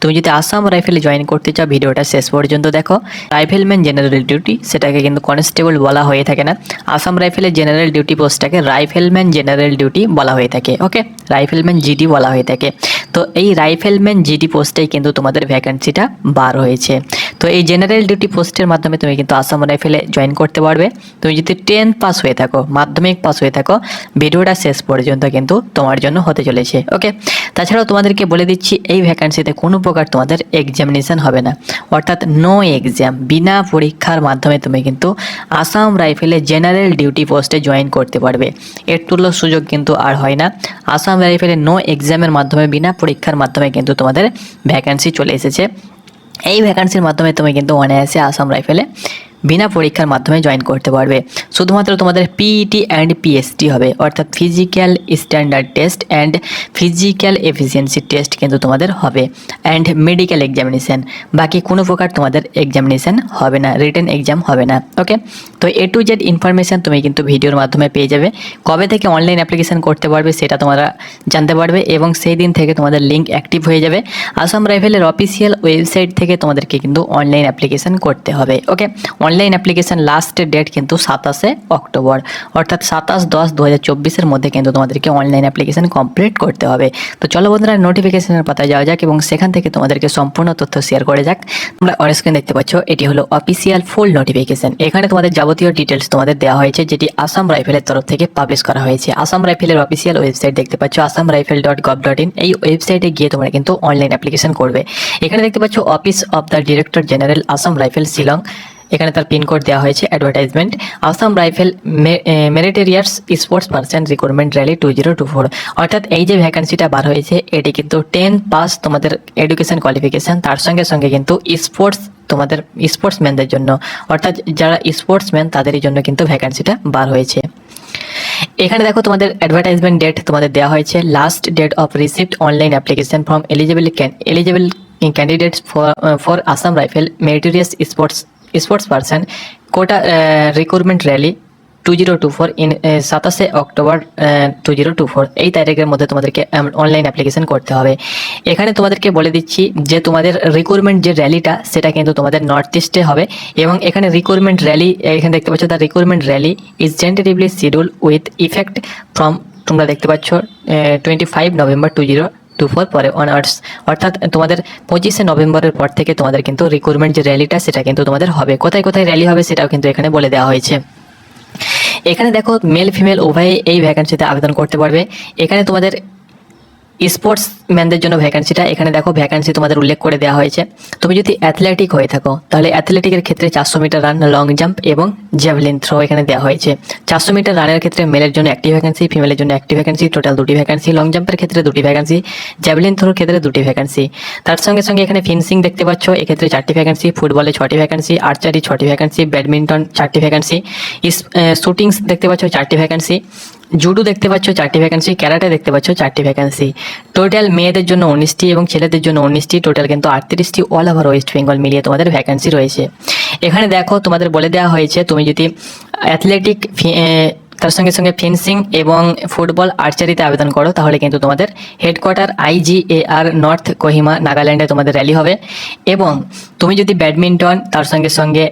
তুমি যদি আসাম রাইফেলে জয়েন করতে চাও, ভিডিওটা শেষ পর্যন্ত দেখো। রাইফেলম্যান জেনারেল ডিউটি সেটাকে কিন্তু কনস্টেবল বলা হয়ে থাকে না। আসাম রাইফেলের জেনারেল ডিউটি পোস্টটাকে রাইফেলম্যান জেনারেল ডিউটি বলা হয়ে থাকে ওকে রাইফেলম্যান জিডি বলা হয়ে থাকে। তো এই রাইফেলম্যান জিডি পোস্টেই কিন্তু তোমাদের ভ্যাকেন্সিটা বার হয়েছে। তো এই জেনারেল ডিউটি পোস্টের মাধ্যমে তুমি কিন্তু আসাম রাইফেলে জয়েন করতে পারবে। তুমি যদি টেন্থ পাস হয়ে থাকো, মাধ্যমিক পাস হয়ে থাকো, ভিডিওটা শেষ পর্যন্ত কিন্তু তোমার জন্য হতে চলেছে ওকে তাছাড়াও তোমাদেরকে বলে দিচ্ছি, এই ভ্যাকেন্সিতে কোনো প্রকার তোমাদের এক্সামিনেশন হবে না। অর্থাৎ নো এক্সাম বিনা পরীক্ষার মাধ্যমে তুমি কিন্তু আসাম রাইফেলে জেনারেল ডিউটি পোস্টে জয়েন করতে পারবে। এর তুল্য সুযোগ কিন্তু আর হয় না। আসাম রাইফেলে নো এক্সামের মাধ্যমে, বিনা পরীক্ষার মাধ্যমে কিন্তু তোমাদের ভ্যাকান্সি চলে এসেছে। এই ভ্যাকান্সির মাধ্যমে তুমি কিন্তু অনায়াসে আসাম রাইফেলে বিনা পরীক্ষার মাধ্যমে জয়েন করতে পারবে। শুধুমাত্র তোমাদের পিইটি অ্যান্ড পিএসটি হবে। অর্থাৎ physical standard test and physical efficiency test কিন্তু তোমাদের হবে। অ্যান্ড মেডিকেল এক্সামিনেশান বাকি কোনো প্রকার তোমাদের এক্সামিনেশান হবে না। রিটেন এক্সাম হবে না। ওকে তো এ টু জেড ইনফরমেশান তুমি কিন্তু ভিডিওর মাধ্যমে পেয়ে যাবে। কবে থেকে অনলাইন অ্যাপ্লিকেশন করতে পারবে সেটা তোমরা জানতে পারবে এবং সেই দিন থেকে তোমাদের লিঙ্ক অ্যাক্টিভ হয়ে যাবে। আসাম রাইফেলের অফিসিয়াল ওয়েবসাইট থেকে তোমাদেরকে কিন্তু অনলাইন অ্যাপ্লিকেশন করতে হবে। ওকে অনলাইন অ্যাপ্লিকেশন লাস্টের ডেট কিন্তু সাতাশে অক্টোবর। অর্থাৎ সাতাশ দশ দু হাজার চব্বিশের মধ্যে কিন্তু তোমাদেরকে অনলাইন অ্যাপ্লিকেশন কমপ্লিট করতে হবে। তো চলো বন্ধুরা নোটিফিকেশনের পাতায় যাওয়া যাক এবং সেখান থেকে তোমাদেরকে সম্পূর্ণ তথ্য শেয়ার করে যাক। তোমরা অন স্ক্রিন দেখতে পাচ্ছ, এটি হলো অফিসিয়াল ফুল নোটিফিকেশন এখানে তোমাদের যাবতীয় ডিটেলস তোমাদের দেওয়া হয়েছে, যেটি আসাম রাইফেলের তরফ থেকে পাবলিশ করা হয়েছে। আসাম রাইফেলের অফিসিয়াল ওয়েবসাইট দেখতে পাচ্ছ Assam rifle dot gov dot in এই ওয়েবসাইটে গিয়ে তোমরা কিন্তু অনলাইন অ্যাপ্লিকেশন করবে। এখানে দেখতে পাচ্ছ office of the director general Assam rifle Shillong এখানে তার পিনকোড দেওয়া হয়েছে advertisement Assam rifle meritorious sports person recruitment rally two zero two four অর্থাৎ এই যে ভ্যাকান্সিটা বার হয়েছে, এটি কিন্তু টেন পাস তোমাদের এডুকেশন কোয়ালিফিকেশন তার সঙ্গে সঙ্গে কিন্তু স্পোর্টস তোমাদের স্পোর্টসম্যানদের জন্য। অর্থাৎ যারা স্পোর্টসম্যান তাদেরই জন্য কিন্তু ভ্যাকান্সিটা বার হয়েছে। এখানে দেখো তোমাদের অ্যাডভার্টাইজমেন্ট ডেট তোমাদের দেওয়া হয়েছে last date of receipt online application from eligible eligible candidates for for Assam rifle meritorious sports sports person quota recruitment rally two zero two four in সাতাশে October two zero two four এই তারিখের মধ্যে তোমাদেরকে online application করতে হবে। এখানে তোমাদেরকে বলে দিচ্ছি যে তোমাদের রিক্রুটমেন্ট যে র্যালিটা সেটা কিন্তু তোমাদের নর্থ ইস্টে হবে এবং এখানে রিক্রুটমেন্ট র্যালি এখানে দেখতে পাচ্ছ the recruitment rally is tentatively schedule with effect from তোমরা দেখতে পাচ্ছ twenty five November two zero two four পরে অনার্স অর্থাৎ তোমাদের পঁচিশে নভেম্বরের পর থেকে তোমাদের কিন্তু রিক্রুটমেন্ট যে র্যালিটা সেটা কিন্তু তোমাদের হবে। কোথায় কোথায় র্যালি হবে সেটাও কিন্তু এখানে বলে দেওয়া হয়েছে। এখানে দেখো মেল ফিমেল উভয়ে এই ভ্যাকান্সিতে আবেদন করতে পারবে। এখানে তোমাদের স্পোর্টস ম্যানদের জন্য ভ্যাকান্সিটা এখানে দেখো ভ্যাকান্সি তোমাদের উল্লেখ করে দেওয়া হয়েছে। তুমি যদি অ্যাথলেটিক হয়ে থাকো, তাহলে অ্যাথলেটিকের ক্ষেত্রে চারশো মিটার রান লং জাম্প এবং জ্যাভলিন থ্রো এখানে দেওয়া হয়েছে। চারশো মিটার রানের ক্ষেত্রে মেলের জন্য একটি ভ্যাকান্সি ফিমেলের জন্য একটি ভ্যাকান্সি টোটাল দুটি ভ্যাকান্সি লং জাম্পের ক্ষেত্রে দুটি ভ্যাকান্সি জ্যাভলিন থ্রোর ক্ষেত্রে দুটি ভ্যাকান্সি তার সঙ্গে সঙ্গে এখানে ফিনসিং দেখতে পাচ্ছ, এক্ষেত্রে চারটি ভ্যাকান্সি ফুটবলে ছটি ভ্যাকান্সি আর্চারি ছটি ভ্যাকান্সি ব্যাডমিন্টন চারটি ভ্যাকান্সি শুটিংস দেখতে পাচ্ছ, চারটি ভ্যাকান্সি জুডো দেখতে পাচ্ছ, চারটি ভ্যাকেন্সি ক্যারাটে দেখতে পাচ্ছ, চারটি ভ্যাকেন্সি টোটাল মেয়েদের জন্য উনিশটি এবং ছেলেদের জন্য উনিশটি টোটাল কিন্তু আটত্রিশটি অল ওভার ওয়েস্ট বেঙ্গল মিলিয়ে তোমাদের ভ্যাকেন্সি রয়েছে। এখানে দেখো, তোমাদের বলে দেওয়া হয়েছে, তুমি যদি অ্যাথলেটিক তার সঙ্গে সঙ্গে ফেন্সিং এবং ফুটবল আর্চারিতে আবেদন করো, তাহলে কিন্তু তোমাদের হেডকোয়ার্টার আইজিএআর নর্থ কোহিমা নাগাল্যান্ডে তোমাদের র্যালি হবে। এবং তুমি যদি ব্যাডমিন্টন তার সঙ্গে সঙ্গে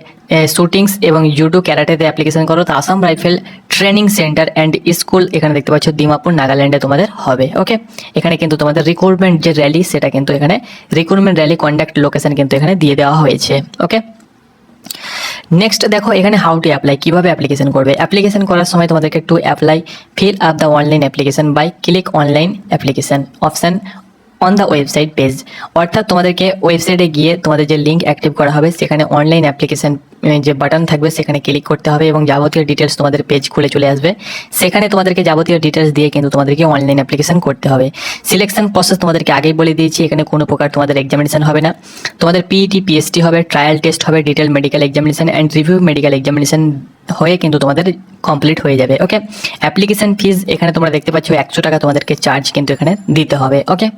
শুটিংস এবং জুডো ক্যারাটেতে অ্যাপ্লিকেশন করো, তো Assam rifle training centre and school এখানে দেখতে পাচ্ছ দিমাপুর নাগাল্যান্ডে তোমাদের হবে ওকে এখানে কিন্তু তোমাদের রিক্রুটমেন্ট যে র্যালি সেটা কিন্তু এখানে রিক্রুটমেন্ট র্যালি কন্ডাক্ট লোকেশন কিন্তু এখানে দিয়ে দেওয়া হয়েছে ওকে নেক্সট দেখো, এখানে হাউ টু অ্যাপ্লাই কীভাবে অ্যাপ্লিকেশন করবে? অ্যাপ্লিকেশন করার সময় তোমাদেরকে একটু apply fill up the online application by click online application option on the website page অর্থাৎ তোমাদেরকে ওয়েবসাইটে গিয়ে তোমাদের যে লিঙ্ক অ্যাক্টিভ করা হবে, সেখানে অনলাইন অ্যাপ্লিকেশন যে বাটন থাকবে, সেখানে ক্লিক করতে হবে এবং যাবতীয় ডিটেলস তোমাদের পেজ খুলে চলে আসবে। সেখানে তোমাদেরকে যাবতীয় ডিটেলস দিয়ে কিন্তু তোমাদেরকে অনলাইন অ্যাপ্লিকেশন করতে হবে। সিলেকশন প্রসেস তোমাদেরকে আগেই বলে দিয়েছি, এখানে কোনো প্রকার তোমাদের এক্সামিনেশন হবে না। তোমাদের পিইটি পিএসটি হবে ট্রায়াল টেস্ট হবে detail medical examination and review medical examination হয়ে কিন্তু তোমাদের কমপ্লিট হয়ে যাবে ওকে অ্যাপ্লিকেশন ফিজ এখানে তোমরা দেখতে পাচ্ছ একশো টাকা তোমাদেরকে চার্জ কিন্তু এখানে দিতে হবে ওকে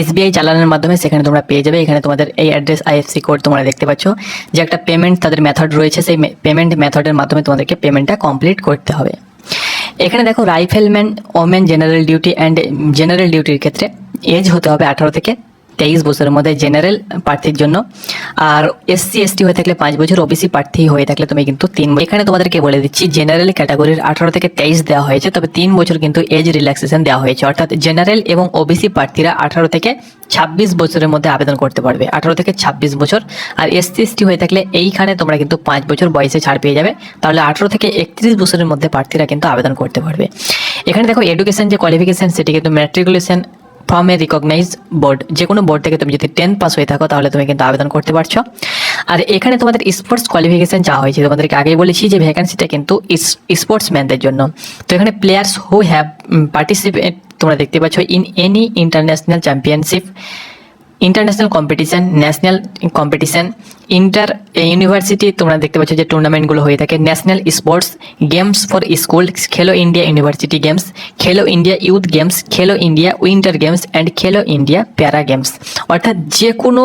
এসবিআই চালানোর মাধ্যমে সেখানে তোমরা পেয়ে যাবে। এখানে তোমাদের এই অ্যাড্রেস আইএফসি কোড তোমরা দেখতে পাচ্ছ। যে একটা পেমেন্ট তাদের মেথড রয়েছে, সেই পেমেন্ট মেথডের মাধ্যমে তোমাদেরকে পেমেন্টটা কমপ্লিট করতে হবে। এখানে দেখো rifleman women general duty and general ডিউটির ক্ষেত্রে এজ হতে হবে আঠারো থেকে তেইশ বছরের মধ্যে জেনারেল প্রার্থীর জন্য। আর এসসি এসটি হয়ে থাকলে পাঁচ বছর ওবিসি প্রার্থী হয়ে থাকলে তুমি কিন্তু তিন। এখানে তোমাদেরকে বলে দিচ্ছি জেনারেল ক্যাটাগরির আঠারো থেকে তেইশ দেওয়া হয়েছে, তবে তিন বছর কিন্তু এজ রিল্যাক্সেশন দেওয়া হয়েছে। অর্থাৎ জেনারেল এবং ওবিসি প্রার্থীরা আঠারো থেকে ছাব্বিশ বছরের মধ্যে আবেদন করতে পারবে। আঠারো থেকে ছাব্বিশ বছর। আর এসসি এসটি হয়ে থাকলে এইখানে তোমরা কিন্তু পাঁচ বছর বয়সে ছাড় পেয়ে যাবে। তাহলে আঠারো থেকে একত্রিশ বছরের মধ্যে প্রার্থীরা কিন্তু আবেদন করতে পারবে। এখানে দেখো এডুকেশন যে কোয়ালিফিকেশন সেটি কিন্তু matriculation from a recognise board যে কোনো বোর্ড থেকে তুমি যদি টেন পাস হয়ে থাকো, তাহলে তুমি কিন্তু আবেদন করতে পারছ। আর এখানে তোমাদের স্পোর্টস কোয়ালিফিকেশান যা হয়েছে, তোমাদেরকে আগেই বলেছি যে ভ্যাকেন্সিটা কিন্তু স্পোর্টসম্যানদের জন্য। তো এখানে প্লেয়ার্স হু হ্যাভ পার্টিসিপেট তোমরা দেখতে পাচ্ছ in any international championship international competition national competition inter university তোমরা দেখতে পাচ্ছ যে টুর্নামেন্টগুলো হয়ে থাকে। National sports games for school Khelo India university games Khelo India youth games Khelo India winter games and Khelo India para games অর্থাৎ যে কোনো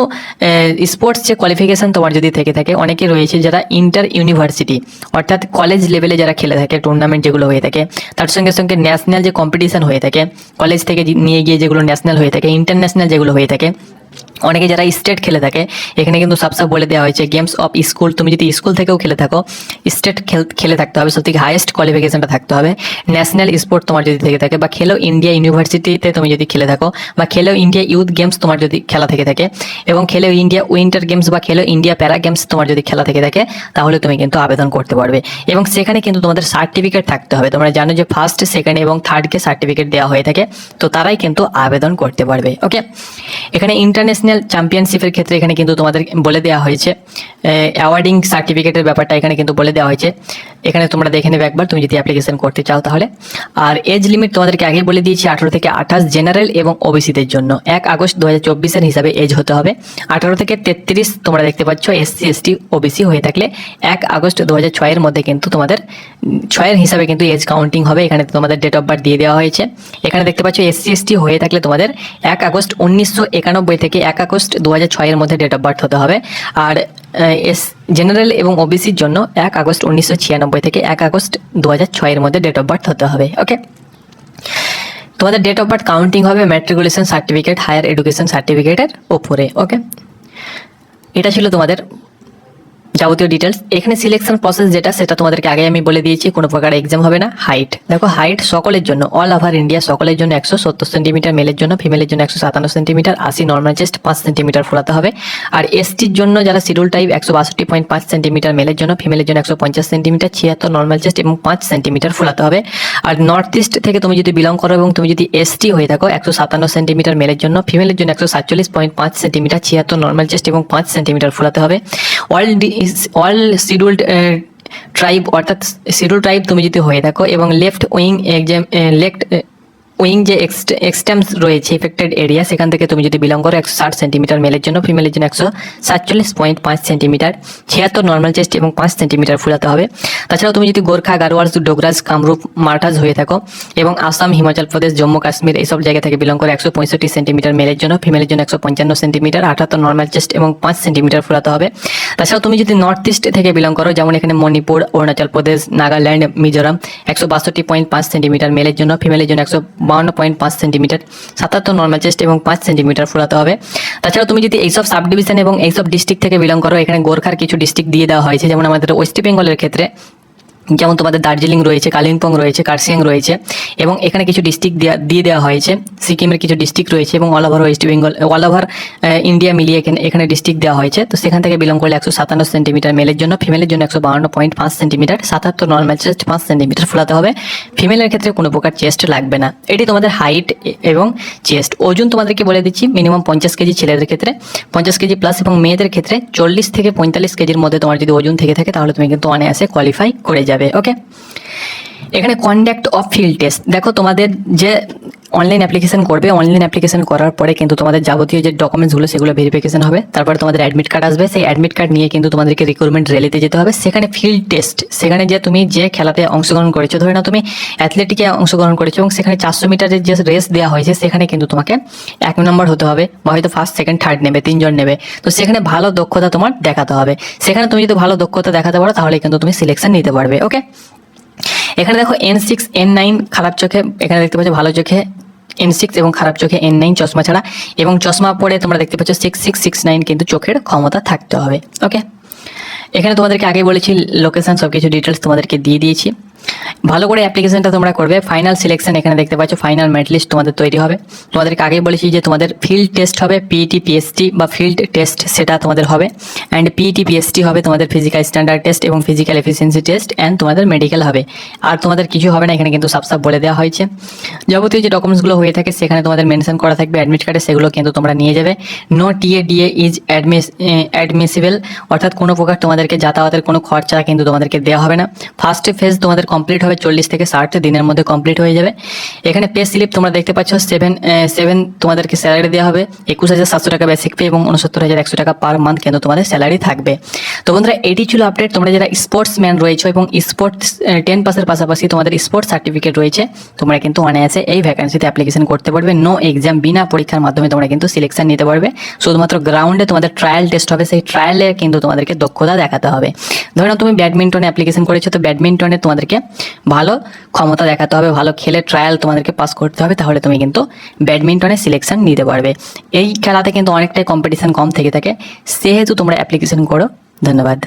স্পোর্টস যে কোয়ালিফিকেশন তোমার যদি থেকে থাকে, অনেকে রয়েছে যারা ইন্টার ইউনিভার্সিটি অর্থাৎ কলেজ লেভেলে যারা খেলে থাকে টুর্নামেন্ট যেগুলো হয়ে থাকে, তার সঙ্গে সঙ্গে ন্যাশনাল যে কম্পিটিশন হয়ে থাকে কলেজ থেকে নিয়ে গিয়ে যেগুলো ন্যাশনাল হয়ে থাকে ইন্টারন্যাশনাল যেগুলো হয়ে থাকে অনেকে যারা স্টেট খেলে থাকে, এখানে কিন্তু সব সব বলে দেওয়া হয়েছে গেমস অফ স্কুল তুমি যদি স্কুল থেকেও খেলে থাকো স্টেট খেলে থাকতে হবে থেকে হাইয়েস্ট কোয়ালিফিকেশনটা থাকতে হবে। ন্যাশনাল স্পোর্ট তোমার যদি থেকে থাকে, বা খেলো ইন্ডিয়া ইউনিভার্সিটিতে তুমি যদি খেলে থাকো, বা খেলো ইন্ডিয়া ইউথ গেমস তোমার যদি খেলা থেকে থাকে, এবং খেলো ইন্ডিয়া উইন্টার গেমস বা খেলো ইন্ডিয়া প্যারা গেমস তোমার যদি খেলা থেকে থাকে, তাহলে তুমি কিন্তু আবেদন করতে পারবে। এবং সেখানে কিন্তু তোমাদের সার্টিফিকেট থাকতে হবে। তোমরা জানো যে ফার্স্ট সেকেন্ড এবং থার্ডকে সার্টিফিকেট দেওয়া হয়ে থাকে, তো তারাই কিন্তু আবেদন করতে পারবে ওকে এখানে ইন্টারন্যাশনাল চ্যাম্পিয়নশিপের ক্ষেত্রে এখানে কিন্তু তোমাদের বলে দেওয়া হয়েছে। অ্যাওয়ার্ডিং সার্টিফিকেটের ব্যাপারটা এখানে কিন্তু বলে দেওয়া হয়েছে। এখানে তোমরা দেখে নেবে একবার, তুমি যদি অ্যাপ্লিকেশন করতে চাও তাহলে। আর এজ লিমিট তোমাদেরকে আগে বলে দিয়েছি, আঠারো থেকে আঠাশ জেনারেল এবং ওবিসিদের জন্য। এক আগস্ট দু হাজার হিসাবে এজ হতে হবে। আঠারো থেকে তেত্রিশ তোমরা দেখতে পাচ্ছ এসসি এসটি ওবিসি হয়ে থাকলে এক আগস্ট দু হাজার ছয়ের মধ্যে কিন্তু তোমাদের ছয়ের হিসাবে কিন্তু এজ কাউন্টিং হবে। এখানে তোমাদের ডেট অফ বার্থ দিয়ে দেওয়া হয়েছে। এখানে দেখতে পাচ্ছ এসসি এসটি হয়ে থাকলে তোমাদের এক আগস্ট উনিশশো একানব্বই থেকে এক আগস্ট দু হাজার মধ্যে ডেট অফ বার্থ হতে হবে। আর এস জেনারেল এবং ওবিসির জন্য এক আগস্ট উনিশশো ছিয়ানব্বই থেকে এক আগস্ট দু হাজার মধ্যে ডেট অফ বার্থ হতে হবে ওকে তোমাদের ডেট অফ বার্থ কাউন্টিং হবে ম্যাট্রিকুলেশন সার্টিফিকেট হায়ার এডুকেশন সার্টিফিকেটের ওপরে ওকে এটা ছিল তোমাদের যাবতীয় ডিটেলস এখানে সিলেকশন প্রসেস যেটা, সেটা তোমাদেরকে আগে আমি বলে দিয়েছি, কোনো প্রকার এক্সাম হবে না। হাইট দেখো হাইট সকলের জন্য অল ওভার ইন্ডিয়া সকলের জন্য একশো সত্তর সেন্টিমিটার মেলের জন্য ফিমেলের জন্য একশো সাতান্ন সেন্টিমিটার আশি নর্মাল চেস্ট পাঁচ সেন্টিমিটার ফোলাতে হবে। আর এসটির জন্য যারা শিডিউল টাইপ একশো বাষট্টি পয়েন্ট পাঁচ সেন্টিমিটার মেলের জন্য ফিমেলের জন্য একশো পঞ্চাশ সেন্টিমিটার ছিয়াত্তর নর্মাল চেস্ট এবং পাঁচ সেন্টিমিটার ফোলাতে হবে। আর নর্থ ইস্ট থেকে তুমি যদি বিলং করো এবং তুমি যদি এসটি হয়ে থাকো, একশো সাতান্ন সেন্টিমিটার মেলের জন্য ফিমেলের জন্য একশো সাতচল্লিশ পয়েন্ট পাঁচ সেন্টিমিটার ছিয়াত্তর নর্মাল চেস্ট এবং পাঁচ সেন্টিমিটার ফোলাতে হবে। অল অল শিডিউল্ড ট্রাইব অর্থাৎ শিডিউল ট্রাইব তুমি যদি হয়ে থাকো এবং left wing exam left wing যে এক্সটেমস রয়েছে এফেক্টেড এরিয়া সেখান থেকে তুমি যদি বিলং করো একশো ষাট সেন্টিমিটার মেলের জন্য ফিমেলের জন্য একশো সাতচল্লিশ পয়েন্ট পাঁচ সেন্টিমিটার ছিয়াত্তর নর্মাল চেস্ট এবং পাঁচ সেন্টিমিটার ফুলাতে হবে। তাছাড়াও তুমি যদি গোর্খা গারোয়ার্স ডোগরাজ কামরূপ, মার্টাজ হয়ে থাকো এবং আসাম, হিমাচল প্রদেশ, জম্মু, কাশ্মীর এইসব জায়গা থেকে বিলং করে একশো পঁয়ষট্টি সেন্টিমিটার মেলের জন্য ফিমেলের জন্য একশো পঞ্চান্ন সেন্টিমিটার আঠাত্তর নর্মাল চেস্ট এবং পাঁচ সেন্টিমিটার ফুলাতে হবে। তাছাড়াও তুমি যদি নর্থ ইস্ট থেকে বিলং করো, যেমন এখানে মণিপুর, অরুণাচল প্রদেশ, নাগাল্যান্ড, মিজোরাম, একশো বাষট্টি পয়েন্ট পাঁচ সেন্টিমিটার মেলের জন্য ফিমেলের জন্য একশো বাউন্ন পয়েন্ট পাঁচ সেন্টিমিটার, সাতাত্তর নর্মাল চেস্ট এবং পাঁচ সেন্টিমিটার ফুলাতে হবে। তাছাড়া তুমি যদি এইসব সাব ডিভিশন এবং এইসব ডিস্ট্রিক্ট থেকে বিলং করো, এখানে গোর্খার কিছু ডিস্ট্রিক্ট দিয়ে দেওয়া হয়েছে, যেমন আমাদের ওয়েস্ট বেঙ্গলের ক্ষেত্রে। যেমন তোমাদের দার্জিলিং রয়েছে, কালিম্পং রয়েছে কার্সিয়াং রয়েছে এবং এখানে কিছু ডিস্ট্রিক্ট দিয়ে দেওয়া হয়েছে। সিকিমের কিছু ডিস্ট্রিক্ট রয়েছে এবং all over West Bengal all over India মিলিয়ে এখানে এখানে ডিস্ট্রিক্ট দেওয়া হয়েছে। তো সেখান থেকে বিলং করলে একশো সাতান্ন সেন্টিমিটার মেলের জন্য ফিমেলের জন্য একশো বাউন্ন পয়েন্ট পাঁচ সেন্টিমিটার সাতাত্তর নর্মাল চেস্ট পাঁচ সেন্টিমিটার ফোলাতে হবে। ফিমেলের ক্ষেত্রে কোনো প্রকার চেস্ট লাগবে না। এটি তোমাদের হাইট এবং চেস্ট ওজন তোমাদেরকে বলে দিচ্ছি মিনিমাম পঞ্চাশ কেজি ছেলেদের ক্ষেত্রে। পঞ্চাশ কেজি প্লাস এবং মেয়েদের ক্ষেত্রে চল্লিশ থেকে পঁয়তাল্লিশ কেজির মধ্যে তোমার যদি ওজন থেকে থাকে, তাহলে তুমি কিন্তু অনায়াসে কোয়ালিফাই করে যাবে। ওকে এখানে কন্ডাক্ট অফ ফিল্ড টেস্ট দেখো তোমাদের যে অনলাইন অ্যাপ্লিকেশন করবে অনলাইন অ্যাপ্লিকেশন করার পরে কিন্তু তোমাদের যাবতীয় যে ডকুমেন্টসগুলো সেগুলো ভেরিফিকেশন হবে। তারপরে তোমাদের অ্যাডমিট কার্ড আসবে। সেই অ্যাডমিট কার্ড নিয়ে কিন্তু তোমাদেরকে রিক্রুটমেন্ট র্যালিতে যেতে হবে। সেখানে ফিল্ড টেস্ট সেখানে যে তুমি যে খেলাতে অংশগ্রহণ করেছ, ধরে নাও তুমি অ্যাথলেটিকে অংশগ্রহণ করেছ এবং সেখানে চারশো মিটারের যে রেস দেওয়া হয়েছে, সেখানে কিন্তু তোমাকে এক নম্বর হতে হবে বা হয়তো ফার্স্ট সেকেন্ড থার্ড নেবে, তিনজন নেবে। তো সেখানে ভালো দক্ষতা তোমার দেখাতে হবে। সেখানে তুমি যদি ভালো দক্ষতা দেখাতে পারো, তাহলে কিন্তু তুমি সিলেকশন নিতে পারবে ওকে এখানে দেখো এন সিক্স এন নাইন খারাপ চোখে, এখানে দেখতে পাচ্ছ ভালো চোখে এন সিক্স এবং খারাপ চোখে এন নাইন চশমা ছাড়া। এবং চশমা পরে তোমরা দেখতে পাচ্ছ সিক্স সিক্স সিক্স নাইন কিন্তু চোখের ক্ষমতা থাকতে হবে ওকে এখানে তোমাদেরকে আগে বলেছি লোকেশান সব কিছু ডিটেলস তোমাদেরকে দিয়ে দিয়েছি। ভালো করে অ্যাপ্লিকেশনটা তোমরা করবে। ফাইনাল সিলেকশন এখানে দেখতে পাচ্ছ ফাইনাল মেরিট তোমাদের তৈরি হবে। তোমাদেরকে আগেই বলেছি যে তোমাদের ফিল্ড টেস্ট হবে পিইটি পিএসটি বা ফিল্ড টেস্ট সেটা তোমাদের হবে। অ্যান্ড পিইটি পিএসটি হবে তোমাদের ফিজিক্যাল স্ট্যান্ডার্ড টেস্ট এবং ফিজিক্যাল এফিসিয়েন্সি টেস্ট অ্যান্ড তোমাদের মেডিকেল হবে। আর তোমাদের কিছু হবে না, এখানে কিন্তু সাফ সাফ বলে দেওয়া হয়েছে। যাবতীয় যে ডকুমেন্টসগুলো হয়ে থাকে, সেখানে তোমাদের মেনশন করা থাকবে অ্যাডমিট কার্ডে সেগুলো কিন্তু তোমরা নিয়ে যাবে। No TA DA is অ্যাডমিস admissible অর্থাৎ কোনো প্রকার তোমাদেরকে যাতায়াতের কোনো খরচা কিন্তু তোমাদেরকে দেওয়া হবে না। ফার্স্ট ফেজ তোমাদের কমপ্লিট হবে চল্লিশ থেকে ষাট দিনের মধ্যে কমপ্লিট হয়ে যাবে। এখানে পে স্লিপ তোমরা দেখতে পাচ্ছ সেভেন সেভেন তোমাদেরকে স্যালারি দেওয়া হবে, একুশ হাজার সাতশো টাকা বেসিক পে এবং উনসত্তর হাজার একশো টাকা পার মান্থ কিন্তু তোমাদের স্যালারি থাকবে। তো বন্ধুরা, এটি ছিল আপডেট তোমরা যারা স্পোর্টসম্যান রয়েছে এবং স্পোর্টস টেন পাসের পাশাপাশি তোমাদের স্পোর্টস সার্টিফিকেট রয়েছে, তোমরা কিন্তু অনায়াসে এই ভ্যাকান্সিতে অ্যাপ্লিকেশন করতে পারবে। নো এক্সাম বিনা পরীক্ষার মাধ্যমে তোমরা কিন্তু সিলেকশন নিতে পারবে। শুধুমাত্র গ্রাউন্ডে তোমাদের ট্রায়াল টেস্ট হবে, সেই ট্রায়ালে কিন্তু তোমাদেরকে দক্ষতা দেখাতে হবে। ধরো তুমি ব্যাডমিন্টনে অ্যাপ্লিকেশন করেছ, তো ব্যাডমিন্টনে তোমাদেরকে ভালো ক্ষমতা দেখাতে হবে, ভালো খেলে ট্রায়াল তোমাদেরকে পাস করতে হবে, তাহলে তুমি কিন্তু ব্যাডমিন্টনে সিলেকশন নিতে পারবে। এই খেলাতে কিন্তু অনেকটাই কম্পিটিশান কম থেকে থাকে, সেহেতু তোমরা অ্যাপ্লিকেশন করো। ধন্যবাদ।